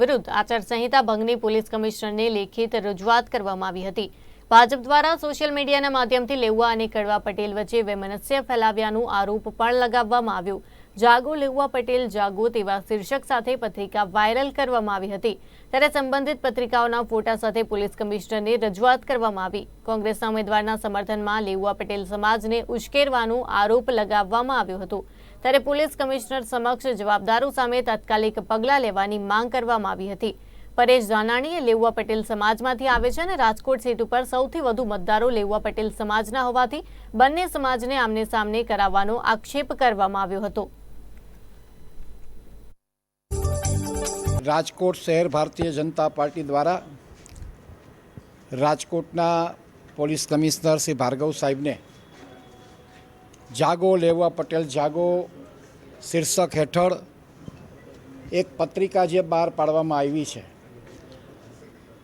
વિરુદ્ધ આચારસંહિતા ભંગની પોલીસ કમિશનરને લેખિત રજૂઆત કરવામાં આવી હતી. ભાજપ દ્વારા સોશિયલ મીડિયાના માધ્યમથી લેઉવા અને કડવા પટેલ વચ્ચે વૈમનસ્ય ફેલાવ્યાનો આરોપ પણ લગાવવામાં આવ્યો. જાગો લેઉવા પટેલ જાગો તેવા શીર્ષક સાથે પત્રિકા વાયરલ કરવામાં આવી હતી. ત્યારે સંબંધિત પત્રિકાઓના ફોટા સાથે પોલીસ કમિશનરને રજૂઆત કરવામાં આવી. કોંગ્રેસના ઉમેદવારના સમર્થનમાં લેઉવા પટેલ સમાજને ઉશ્કેરવાનો આરોપ લગાવવામાં આવ્યો હતો. ત્યારે પોલીસ કમિશનર સમક્ષ જવાબદારો સામે તાત્કાલિક પગલાં લેવાની માંગ કરવામાં આવી હતી. પરેશ ધાનાણીએ લેઉવા પટેલ સમાજમાંથી આવે છે અને રાજકોટ સીટ ઉપર સૌથી વધુ મતદારો લેઉવા પટેલ સમાજના હોવાથી બંને સમાજને આમને સામને કરાવવાનો આક્ષેપ કરવામાં આવ્યો હતો. રાજકોટ શહેર ભારતીય જનતા પાર્ટી દ્વારા રાજકોટના પોલીસ કમિશનર શ્રી ભાર્ગવ સાહેબને જાગો લેવા પટેલ, જાગો શીર્ષક હેઠળ એક પત્રિકા જે બહાર પાડવામાં આવી છે.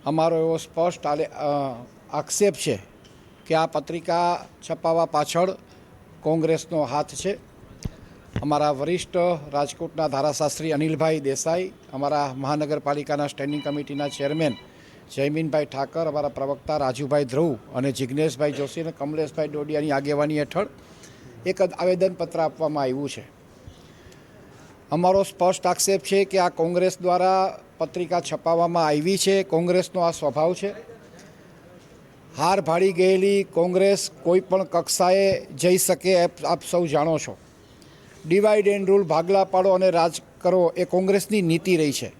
અમારો એવો સ્પષ્ટ આક્ષેપ છે કે આ પત્રિકા છપાવવા પાછળ કોંગ્રેસનો હાથ છે. અમારા વરિષ્ઠ રાજકોટના ધારાશાસ્ત્રી અનિલભાઈ દેસાઈ, અમારા મહાનગરપાલિકાના સ્ટેન્ડિંગ કમિટીના ચેરમેન જયમીનભાઈ ઠાકર, અમારા પ્રવક્તા રાજુભાઈ ધ્રુવ અને જિજ્ઞેશભાઈ જોશી અને કમલેશભાઈ ડોડિયાની આગેવાની હેઠળ એક જ આવેદનપત્ર આપવામાં આવ્યું છે. અમારો સ્પષ્ટ આક્ષેપ છે કે આ કોંગ્રેસ દ્વારા પત્રિકા છપાવવામાં આવી છે. કોંગ્રેસનો આ સ્વભાવ છે. હાર ભાડી ગયેલી કોંગ્રેસ કોઈ પણ કક્ષાએ જઈ શકે આપ સૌ જાણો છો. ડિવાઈડ એન્ડ રૂલ ભાગલા પાડો અને રાજ કરો એ કોંગ્રેસની નીતિ રહી છે.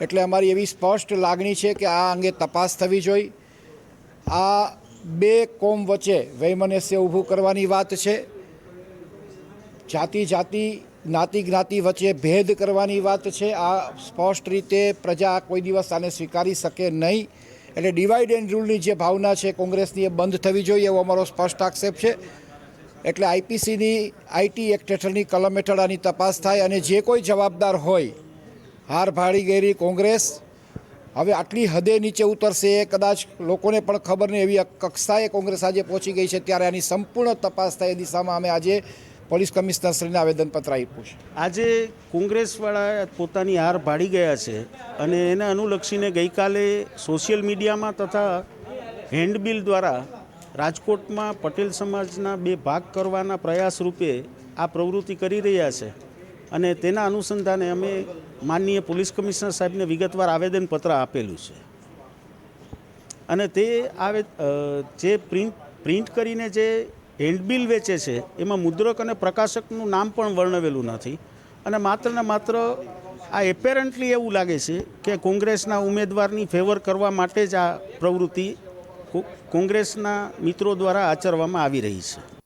એટલે અમારી એવી સ્પષ્ટ લાગણી છે કે આ અંગે તપાસ થવી જોઈએ આ બે કોમ વચ્ચે વૈમનસ્ય ઊભું કરવાની વાત છે. જાતિ જાતિ જ્ઞાતિ જ્ઞાતિ વચ્ચે ભેદ કરવાની વાત છે. આ સ્પષ્ટ રીતે પ્રજા કોઈ દિવસ આને સ્વીકારી શકે નહીં. એટલે ડિવાઈડ એન્ડ રૂલની જે ભાવના છે કોંગ્રેસની એ બંધ થવી જોઈએ એવો અમારો સ્પષ્ટ આક્ષેપ છે. એટલે આઈપીસીની આઈટી એક્ટ હેઠળની કલમ હેઠળ આની તપાસ થાય અને જે કોઈ જવાબદાર હોય, હાર ભાડી ગયેલી કોંગ્રેસ, હવે આટલી હદે નીચે ઉતરશે એ કદાચ લોકોને પણ ખબર નહીં. એવી કક્ષાએ કોંગ્રેસ આજે પહોંચી ગઈ છે ત્યારે આની સંપૂર્ણ તપાસ થાય એ દિશામાં અમે આજે પોલીસ કમિશનરશ્રીને આવેદનપત્ર આપ્યું છે. આજે કોંગ્રેસવાળા પોતાની હાર ભાડી ગયા છે અને એને અનુલક્ષીને ગઈકાલે સોશિયલ મીડિયામાં તથા હેન્ડબિલ દ્વારા રાજકોટમાં પટેલ સમાજના બે ભાગ કરવાના પ્રયાસ રૂપે આ પ્રવૃત્તિ કરી રહ્યા છે અને તેના અનુસંધાને અમે માનનીય પોલીસ કમિશનર સાહેબને વિગતવાર આવેદનપત્ર આપેલું છે. અને તે આવે જે પ્રિન્ટ પ્રિન્ટ કરીને જે હેન્ડબિલ વેચે છે, એમાં મુદ્રક અને પ્રકાશકનું નામ પણ વર્ણવેલું નથી. અને માત્ર ને માત્ર આ એપેરન્ટલી એવું લાગે છે કે કોંગ્રેસના ઉમેદવારની ફેવર કરવા માટે જ આ પ્રવૃત્તિ કોંગ્રેસના મિત્રો દ્વારા આચરવામાં આવી રહી છે.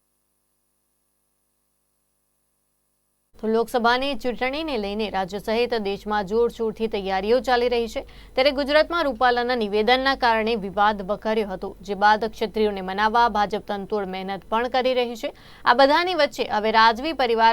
તો લોકસભાની ચૂંટણીને લઈને રાજ્ય સહિત દેશમાં જોરશોરથી તૈયારીઓ ચાલી રહી છે. ત્યારે ગુજરાતમાં રૂપાલાના નિવેદનના કારણે વિવાદ વકર્યો હતો, જે બાદ ક્ષત્રિયોને મનાવવા ભાજપ તંતોડ મહેનત પણ કરી રહી છે. આ બધાની વચ્ચે હવે રાજવી પરિવાર